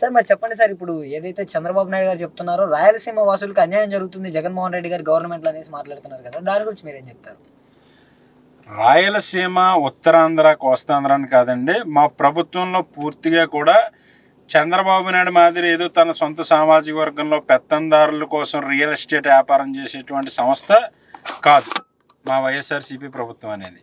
Sir మరి చెప్పండి sir ఇప్పుడు ఏదైతే చంద్రబాబు నాయుడు గారు చెప్తున్నారో రాయలసీమ వాసులకు అన్యాయం జరుగుతుంది జగన్మోహన్ రెడ్డి గారు గవర్నమెంట్ అనేసి మాట్లాడుతున్నారు కదా దాని గురించి మీరేం చెప్తారు? రాయలసీమ ఉత్తరాంధ్ర కోస్తాంధ్ర అని కాదండి మా ప్రభుత్వంలో పూర్తిగా కూడా చంద్రబాబు నాయుడు మాదిరి ఏదో తన సొంత సామాజిక వర్గంలో పెత్తందారుల కోసం రియల్ ఎస్టేట్ వ్యాపారం చేసేటువంటి సంస్థ కాదు మా వైఎస్ఆర్సీపీ ప్రభుత్వం అనేది.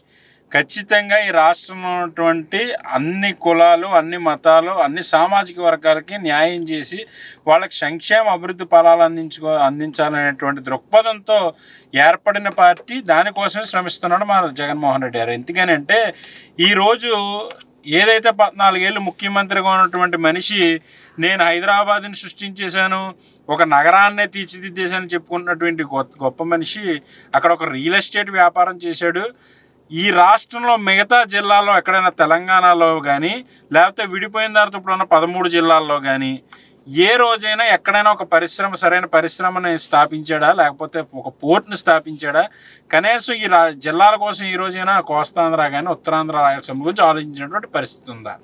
ఖచ్చితంగా ఈ రాష్ట్రంలో ఉన్నటువంటి అన్ని కులాలు అన్ని మతాలు అన్ని సామాజిక వర్గాలకి న్యాయం చేసి వాళ్ళకి సంక్షేమ అభివృద్ధి ఫలాలు అందించుకో అందించాలనేటువంటి దృక్పథంతో ఏర్పడిన పార్టీ దానికోసమే శ్రమిస్తున్నాడు మా జగన్మోహన్ రెడ్డి గారు. ఎందుకనంటే ఈరోజు ఏదైతే పద్నాలుగేళ్ళు ముఖ్యమంత్రిగా ఉన్నటువంటి మనిషి నేను హైదరాబాద్ని సృష్టించేశాను ఒక నగరాన్నే తీర్చిదిద్దేశాను చెప్పుకున్నటువంటి గొప్ప గొప్ప మనిషి అక్కడ ఒక రియల్ ఎస్టేట్ వ్యాపారం చేశాడు ఈ రాష్ట్రంలో మిగతా జిల్లాలో ఎక్కడైనా తెలంగాణలో కానీ లేకపోతే విడిపోయిన తర్వాత ఇప్పుడున్న పదమూడు జిల్లాల్లో కానీ ఏ రోజైనా ఎక్కడైనా ఒక పరిశ్రమ సరైన పరిశ్రమని స్థాపించాడా? లేకపోతే ఒక పోర్ట్ని స్థాపించాడా? కనీసం ఈ రా జిల్లాల కోసం ఈ రోజైనా కోస్తాంధ్ర కానీ ఉత్తరాంధ్ర రాయలసీమ గురించి ఆలోచించినటువంటి పరిస్థితి ఉందా?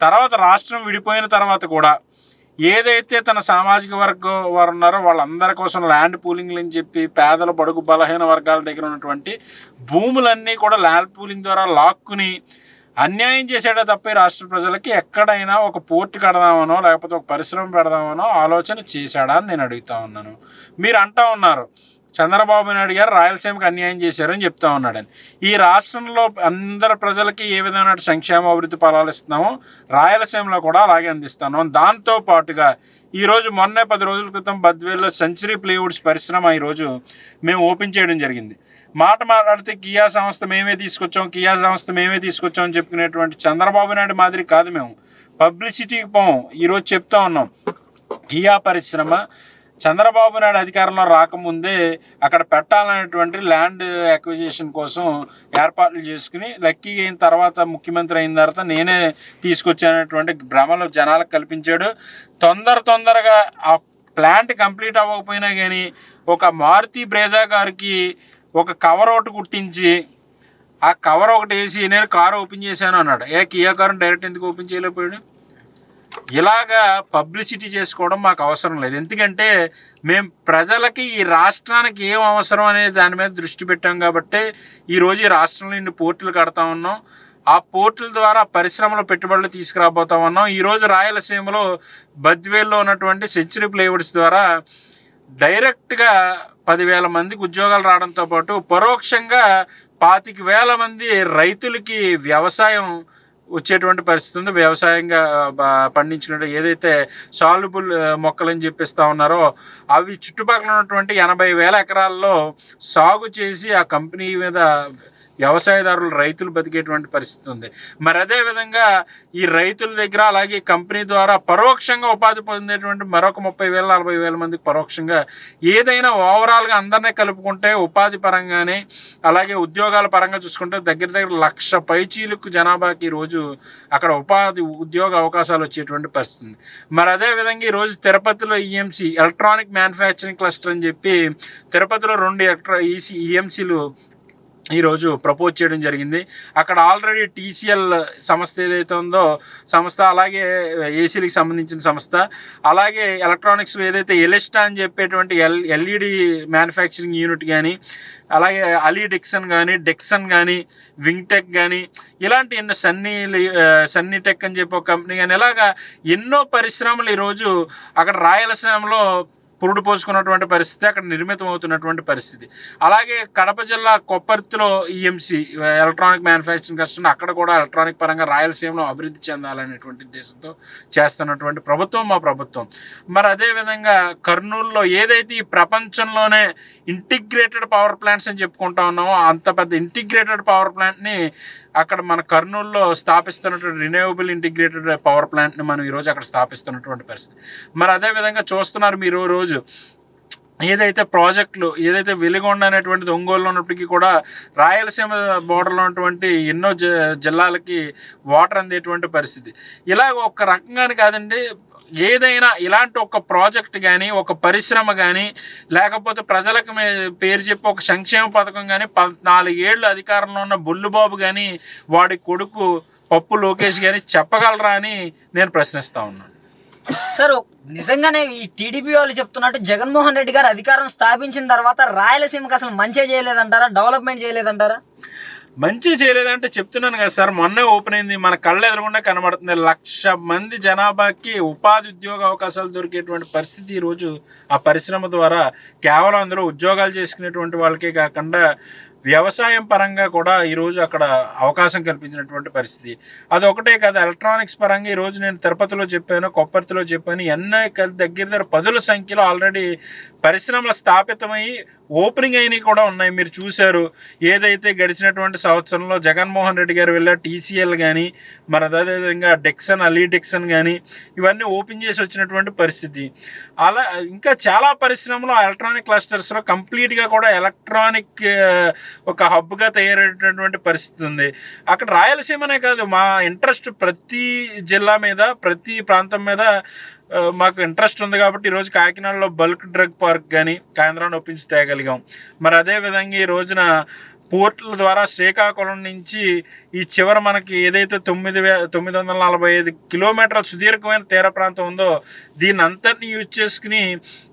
తర్వాత రాష్ట్రం విడిపోయిన తర్వాత కూడా ఏదైతే తన సామాజిక వర్గం వారు ఉన్నారో వాళ్ళందరి కోసం ల్యాండ్ పూలింగ్లు అని చెప్పి పేదల బడుగు బలహీన వర్గాల దగ్గర ఉన్నటువంటి భూములన్నీ కూడా ల్యాండ్ పూలింగ్ ద్వారా లాక్కుని అన్యాయం చేసేట తప్ప రాష్ట్ర ప్రజలకి ఎక్కడైనా ఒక పోర్ట్ కడదామనో లేకపోతే ఒక పరిశ్రమ పెడదామనో ఆలోచన చేశాడా అని నేను అడుగుతా ఉన్నాను. మీరు అంటా ఉన్నారు చంద్రబాబు నాయుడు గారు రాయలసీమకు అన్యాయం చేశారని చెప్తా ఉన్నాడని ఈ రాష్ట్రంలో అందరి ప్రజలకి ఏ విధమైన సంక్షేమ అభివృద్ధి ఫలాలు ఇస్తున్నామో రాయలసీమలో కూడా అలాగే అందిస్తాను. దాంతో పాటుగా ఈరోజు మొన్నే పది రోజుల క్రితం బద్వేల్లో సెంచరీ ప్లేవుడ్స్ పరిశ్రమ ఈరోజు మేము ఓపెన్ చేయడం జరిగింది. మాట మాట్లాడితే కియా సంస్థ మేమే తీసుకొచ్చాం కియా సంస్థ మేమే తీసుకొచ్చాం అని చెప్పుకునేటువంటి చంద్రబాబు నాయుడు మాదిరి కాదు మేము. పబ్లిసిటీకి పోం ఈరోజు చెప్తా ఉన్నాం. కియా పరిశ్రమ చంద్రబాబు నాయుడు అధికారంలో రాకముందే అక్కడ పెట్టాలనేటువంటి ల్యాండ్ అక్విజిషన్ కోసం ఏర్పాట్లు చేసుకుని లక్కీ అయిన తర్వాత ముఖ్యమంత్రి అయిన తర్వాత నేనే తీసుకొచ్చానటువంటి భ్రమలు జనాలకు కల్పించాడు. తొందర తొందరగా ఆ ప్లాంట్ కంప్లీట్ అవ్వకపోయినా కానీ ఒక మారుతి బ్రేజా గారికి ఒక కవర్ ఒకటి కుట్టించి ఆ కవర్ ఒకటి వేసి నేను కారు ఓపెన్ చేశాను అన్నాడు. ఏ కియా కారు డైరెక్ట్ ఎందుకు ఓపెన్ చేయలేకపోయాడు? ఇలాగా పబ్లిసిటీ చేసుకోవడం మాకు అవసరం లేదు. ఎందుకంటే మేము ప్రజలకి ఈ రాష్ట్రానికి ఏం అవసరం అనే దాని మీద దృష్టి పెట్టాం కాబట్టి ఈరోజు ఈ రాష్ట్రంలో ఇన్ని పోర్టులు కడతా ఉన్నాం. ఆ పోర్టుల ద్వారా పరిశ్రమలో పెట్టుబడులు తీసుకురాబోతా ఉన్నాం. ఈరోజు రాయలసీమలో బద్వేల్లో ఉన్నటువంటి సెంచరీ ప్లేవుడ్స్ ద్వారా డైరెక్ట్గా పదివేల మందికి ఉద్యోగాలు రావడంతో పాటు పరోక్షంగా పాతిక వేల మంది రైతులకి వ్యవసాయం వచ్చేటువంటి పరిస్థితి ఉంది. వ్యవసాయంగా బ- పండించినట్టు ఏదైతే సాల్యుబుల్ మొక్కలని చెప్పిస్తా ఉన్నారో అవి చుట్టుపక్కల ఉన్నటువంటి ఎనభై వేల ఎకరాల్లో సాగు చేసి ఆ కంపెనీ మీద వ్యవసాయదారులు రైతులు బతికేటువంటి పరిస్థితి ఉంది. మరి అదే విధంగా ఈ రైతుల దగ్గర అలాగే కంపెనీ ద్వారా పరోక్షంగా ఉపాధి పొందేటువంటి మరొక ముప్పై వేల నలభై వేల మందికి పరోక్షంగా ఏదైనా ఓవరాల్గా అందరినీ కలుపుకుంటే ఉపాధి పరంగానే అలాగే ఉద్యోగాల పరంగా చూసుకుంటే దగ్గర దగ్గర లక్ష పైచీలకు జనాభాకి ఈరోజు అక్కడ ఉపాధి ఉద్యోగ అవకాశాలు వచ్చేటువంటి పరిస్థితి ఉంది. మరి అదే విధంగా ఈరోజు తిరుపతిలో ఈఎంసీ ఎలక్ట్రానిక్ మ్యానుఫ్యాక్చరింగ్ క్లస్టర్ అని చెప్పి తిరుపతిలో రెండు ఎలక్ట్రా ఈసీ ఈఎంసీలు ఈరోజు ప్రపోజ్ చేయడం జరిగింది. అక్కడ ఆల్రెడీ టీసీఎల్ సంస్థ ఏదైతే ఉందో సంస్థ అలాగే ఏసీలకు సంబంధించిన సంస్థ అలాగే ఎలక్ట్రానిక్స్లో ఏదైతే ఎలిస్టా అని చెప్పేటువంటి ఎల్ ఎల్ఈడి మ్యానుఫ్యాక్చరింగ్ యూనిట్ కానీ అలాగే అలీ డిక్సన్ కానీ డెక్సన్ కానీ వింగ్టెక్ కానీ ఇలాంటి ఎన్నో సన్నీ సన్నీ టెక్ అని చెప్పి ఒక కంపెనీ కానీ ఇలాగా ఎన్నో పరిశ్రమలు ఈరోజు అక్కడ రాయలసీమలో పురుడు పోసుకున్నటువంటి పరిస్థితి అక్కడ నిర్మితం అవుతున్నటువంటి పరిస్థితి. అలాగే కడప జిల్లా కొప్పర్తిలో ఈఎంసీ ఎలక్ట్రానిక్ మ్యానుఫ్యాక్చరింగ్ కష్టం అక్కడ కూడా ఎలక్ట్రానిక్ పరంగా రాయలసీమలో అభివృద్ధి చెందాలనేటువంటి ఉద్దేశంతో చేస్తున్నటువంటి ప్రభుత్వం మా ప్రభుత్వం. మరి అదేవిధంగా కర్నూలులో ఏదైతే ఈ ప్రపంచంలోనే ఇంటిగ్రేటెడ్ పవర్ ప్లాంట్స్ అని చెప్పుకుంటా ఉన్నామో అంత పెద్ద ఇంటిగ్రేటెడ్ పవర్ ప్లాంట్ని అక్కడ మన కర్నూలులో స్థాపిస్తున్నటువంటి రిన్యూవబుల్ ఇంటిగ్రేటెడ్ పవర్ ప్లాంట్ని మనం ఈరోజు అక్కడ స్థాపిస్తున్నటువంటి పరిస్థితి. మరి అదేవిధంగా చూస్తున్నారు మీరు రోజు. ఏదైతే ప్రాజెక్టులు ఏదైతే వెలిగొండ అనేటువంటిది ఒంగోలులో ఉన్నప్పటికీ కూడా రాయలసీమ బోర్డర్లో ఉన్నటువంటి ఎన్నో జిల్లాలకి వాటర్ అందేటువంటి పరిస్థితి. ఇలా ఒక రకంగానే కాదండి ఏదైనా ఇలాంటి ఒక ప్రాజెక్ట్ కానీ ఒక పరిశ్రమ కానీ లేకపోతే ప్రజలకు పేరు చెప్పి ఒక సంక్షేమ పథకం కానీ పద్నాలుగేళ్ళు అధికారంలో ఉన్న బుల్లుబాబు కానీ వాడి కొడుకు పప్పు లోకేష్ కానీ చెప్పగలరా అని నేను ప్రశ్నిస్తా ఉన్నాను సార్ నిజంగానే ఈ టీడీపీ వాళ్ళు చెప్తున్నట్టు జగన్మోహన్ రెడ్డి గారు అధికారం స్థాపించిన తర్వాత రాయలసీమకి అసలు మంచి చేయలేదంటారా? డెవలప్మెంట్ చేయలేదంటారా? మంచి చేయలేదంటే చెప్తున్నాను కదా సార్. మొన్నే ఓపెన్ అయింది. మన కళ్ళ ఎదురుగుండా కనబడుతుంది. లక్ష మంది జనాభాకి ఉపాధి ఉద్యోగ అవకాశాలు దొరికేటువంటి పరిస్థితి ఈరోజు ఆ పరిశ్రమ ద్వారా కేవలం అందరూ ఉద్యోగాలు చేసుకునేటువంటి వాళ్ళకే కాకుండా వ్యవసాయం పరంగా కూడా ఈరోజు అక్కడ అవకాశం కల్పించినటువంటి పరిస్థితి. అది ఒకటే కాదు ఎలక్ట్రానిక్స్ పరంగా ఈరోజు నేను తిరుపతిలో చెప్పాను కొప్పర్తిలో చెప్పాను ఎన్నో దగ్గర దగ్గర పదుల సంఖ్యలో ఆల్రెడీ పరిశ్రమలు స్థాపితమై ఓపెనింగ్ అయినవి కూడా ఉన్నాయి. మీరు చూశారు ఏదైతే గడిచినటువంటి సంవత్సరంలో జగన్మోహన్ రెడ్డి గారు వెళ్ళారు టీసీఎల్ కానీ మరి అదేవిధంగా డెక్సన్ అలీ డెక్సన్ కానీ ఇవన్నీ ఓపెన్ చేసి వచ్చినటువంటి పరిస్థితి. అలా ఇంకా చాలా పరిశ్రమలు ఎలక్ట్రానిక్ క్లస్టర్స్లో కంప్లీట్గా కూడా ఎలక్ట్రానిక్ ఒక హబ్గా తయారైనటువంటి పరిస్థితి ఉంది. అక్కడ రాయలసీమనే కాదు మా ఇంట్రెస్ట్ ప్రతి జిల్లా మీద ప్రతి ప్రాంతం మీద మాకు ఇంట్రెస్ట్ ఉంది కాబట్టి ఈరోజు కాకినాడలో బల్క్ డ్రగ్ పార్క్ కానీ కేంద్రాన్ని ఒప్పించి తేగలిగాం. మరి అదే విధంగా ఈ రోజున పోర్టుల ద్వారా శ్రీకాకుళం నుంచి ఈ చివర మనకి ఏదైతే తొమ్మిది వే తొమ్మిది వందల నలభై ఐదు కిలోమీటర్ల సుదీర్ఘమైన తీర ప్రాంతం ఉందో దీన్ని అంతటిని యూజ్ చేసుకుని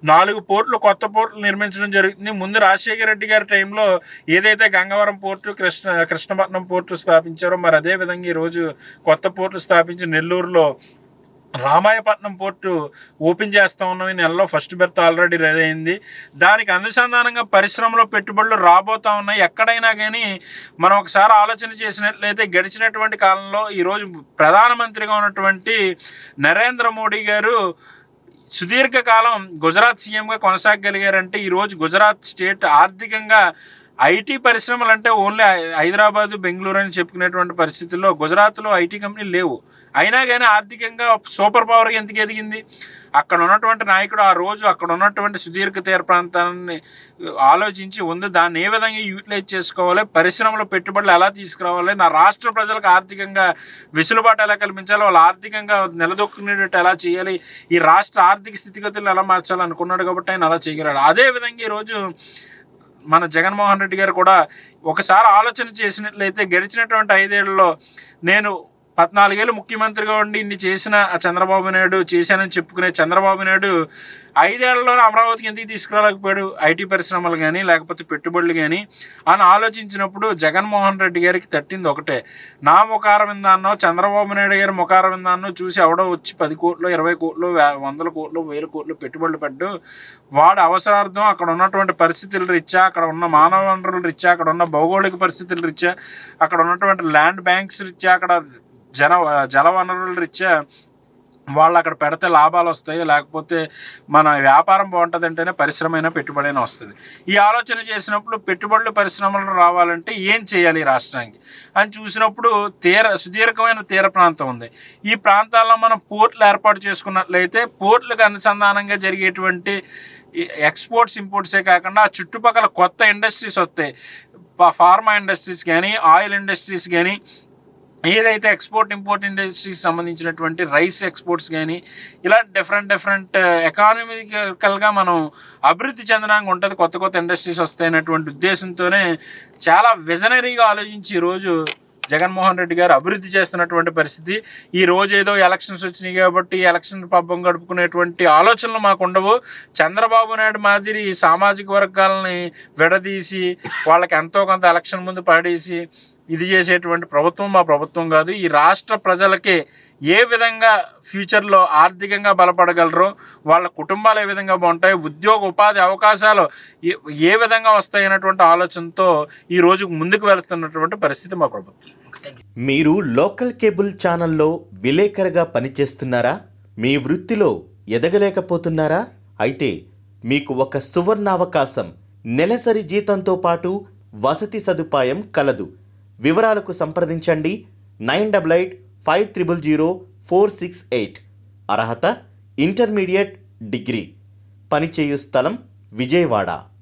నాలుగు పోర్టులు కొత్త పోర్టులు నిర్మించడం జరుగుతుంది. ముందు రాజశేఖర రెడ్డి గారి టైంలో ఏదైతే గంగవరం పోర్టు కృష్ణ కృష్ణపట్నం పోర్టు స్థాపించారో మరి అదే విధంగా ఈరోజు కొత్త పోర్టులు స్థాపించి నెల్లూరులో రామాయపట్నం పోర్టు ఓపెన్ చేస్తా ఉన్నాం. ఈ నెలలో ఫస్ట్ బెర్త్ ఆల్రెడీ రెడీ అయింది. దానికి అనుసంధానంగా పరిశ్రమలో పెట్టుబడులు రాబోతా ఉన్నాయి. ఎక్కడైనా కానీ మనం ఒకసారి ఆలోచన చేసినట్లయితే గడిచినటువంటి కాలంలో ఈరోజు ప్రధానమంత్రిగా ఉన్నటువంటి నరేంద్ర మోడీ గారు సుదీర్ఘకాలం గుజరాత్ సీఎంగా కొనసాగగలిగారంటే ఈరోజు గుజరాత్ స్టేట్ ఆర్థికంగా ఐటీ పరిశ్రమలు అంటే ఓన్లీ హైదరాబాద్ బెంగళూరు అని చెప్పుకునేటువంటి పరిస్థితుల్లో గుజరాత్లో ఐటీ కంపెనీలు లేవు. అయినా కానీ ఆర్థికంగా సూపర్ పవర్గా ఎందుకు ఎదిగింది? అక్కడ ఉన్నటువంటి నాయకుడు ఆ రోజు అక్కడ ఉన్నటువంటి సుదీర్ఘ తీర ప్రాంతాన్ని ఆలోచించి ఉంది. దాన్ని ఏ విధంగా యూటిలైజ్ చేసుకోవాలి? పరిశ్రమలో పెట్టుబడులు ఎలా తీసుకురావాలి? నా రాష్ట్ర ప్రజలకు ఆర్థికంగా వెసులుబాటు ఎలా కల్పించాలి? వాళ్ళు ఆర్థికంగా నిలదొక్కునేటట్టు ఎలా చేయాలి? ఈ రాష్ట్ర ఆర్థిక స్థితిగతులను ఎలా మార్చాలి అనుకున్నాడు కాబట్టి ఆయన అలా చేయగలడు అదే విధంగా ఈరోజు మన జగన్మోహన్ రెడ్డి గారు కూడా ఒకసారి ఆలోచన చేసినట్లయితే గడిచినటువంటి ఐదేళ్ళలో నేను పద్నాలుగేళ్ళు ముఖ్యమంత్రిగా ఉండి ఇన్ని చేసిన ఆ చంద్రబాబు నాయుడు చేశానని చెప్పుకునే చంద్రబాబు నాయుడు ఐదేళ్ళలోనే అమరావతికి ఎందుకు తీసుకురాలేకపోయాడు? ఐటీ పరిశ్రమలు కానీ లేకపోతే పెట్టుబడులు కానీ అని ఆలోచించినప్పుడు జగన్మోహన్ రెడ్డి గారికి తట్టింది ఒకటే. నా ముఖార విందాన్నో చంద్రబాబు నాయుడు గారి ముఖార విందాన్నో చూసి ఎవడో వచ్చి పది కోట్లు ఇరవై కోట్లు వందల కోట్లు వేల కోట్లు పెట్టుబడులు పెట్టు వాడు అవసరార్థం అక్కడ ఉన్నటువంటి పరిస్థితుల రీత్యా అక్కడ ఉన్న మానవ వనరుల రీత్యా అక్కడ ఉన్న భౌగోళిక పరిస్థితుల రీత్యా అక్కడ ఉన్నటువంటి ల్యాండ్ బ్యాంక్స్ రీత్యా అక్కడ జన జల వనరుల రీత్యా వాళ్ళు అక్కడ పెడితే లాభాలు వస్తాయి లేకపోతే మన వ్యాపారం బాగుంటుంది అంటేనే పరిశ్రమ అయినా పెట్టుబడి అయినా వస్తుంది. ఈ ఆలోచన చేసినప్పుడు పెట్టుబడులు పరిశ్రమలు రావాలంటే ఏం చేయాలి ఈ రాష్ట్రానికి? అని చూసినప్పుడు తీర సుదీర్ఘమైన తీర ప్రాంతం ఉంది. ఈ ప్రాంతాల్లో మనం పోర్ట్లు ఏర్పాటు చేసుకున్నట్లయితే పోర్ట్లకు అనుసంధానంగా జరిగేటువంటి ఎక్స్పోర్ట్స్ ఇంపోర్ట్సే కాకుండా ఆ చుట్టుపక్కల కొత్త ఇండస్ట్రీస్ వస్తాయి. ఫార్మా ఇండస్ట్రీస్ కానీ ఆయిల్ ఇండస్ట్రీస్ కానీ ఏదైతే ఎక్స్పోర్ట్ ఇంపోర్ట్ ఇండస్ట్రీకి సంబంధించినటువంటి రైస్ ఎక్స్పోర్ట్స్ కానీ ఇలా డిఫరెంట్ డిఫరెంట్ ఎకానమికల్గా మనం అభివృద్ధి చెందడానికి ఉంటుంది. కొత్త కొత్త ఇండస్ట్రీస్ వస్తాయనేటువంటి ఉద్దేశంతోనే చాలా విజనరీగా ఆలోచించి ఈరోజు జగన్మోహన్ రెడ్డి గారు అభివృద్ధి చేస్తున్నటువంటి పరిస్థితి. ఈ రోజు ఏదో ఎలక్షన్స్ వచ్చినాయి కాబట్టి ఎలక్షన్ పబ్బం గడుపుకునేటువంటి ఆలోచనలు మాకు ఉండవు. చంద్రబాబు నాయుడు మాదిరి సామాజిక వర్గాలని విడదీసి వాళ్ళకి ఎంతో కొంత ఎలక్షన్ ముందు పడేసి ఇది చేసేటువంటి ప్రభుత్వం మా ప్రభుత్వం కాదు. ఈ రాష్ట్ర ప్రజలకి ఏ విధంగా ఫ్యూచర్లో ఆర్థికంగా బలపడగలరో వాళ్ళ కుటుంబాలు ఏ విధంగా బాగుంటాయి ఉద్యోగ ఉపాధి అవకాశాలు ఏ- ఏ విధంగా వస్తాయి అనేటువంటి ఆలోచనతో ఈ రోజు ముందుకు వెళ్తున్నటువంటి పరిస్థితి మా ప్రభుత్వం. మీరు లోకల్ కేబుల్ ఛానల్లో విలేకరుగా పనిచేస్తున్నారా? మీ వృత్తిలో ఎదగలేకపోతున్నారా? అయితే మీకు ఒక సువర్ణావకాశం నెలసరి జీతంతో పాటు వసతి సదుపాయం కలదు. వివరాలకు సంప్రదించండి nine double eight five triple zero four six eight. అర్హత ఇంటర్మీడియట్ డిగ్రీ. పనిచేయు స్థలం విజయవాడ.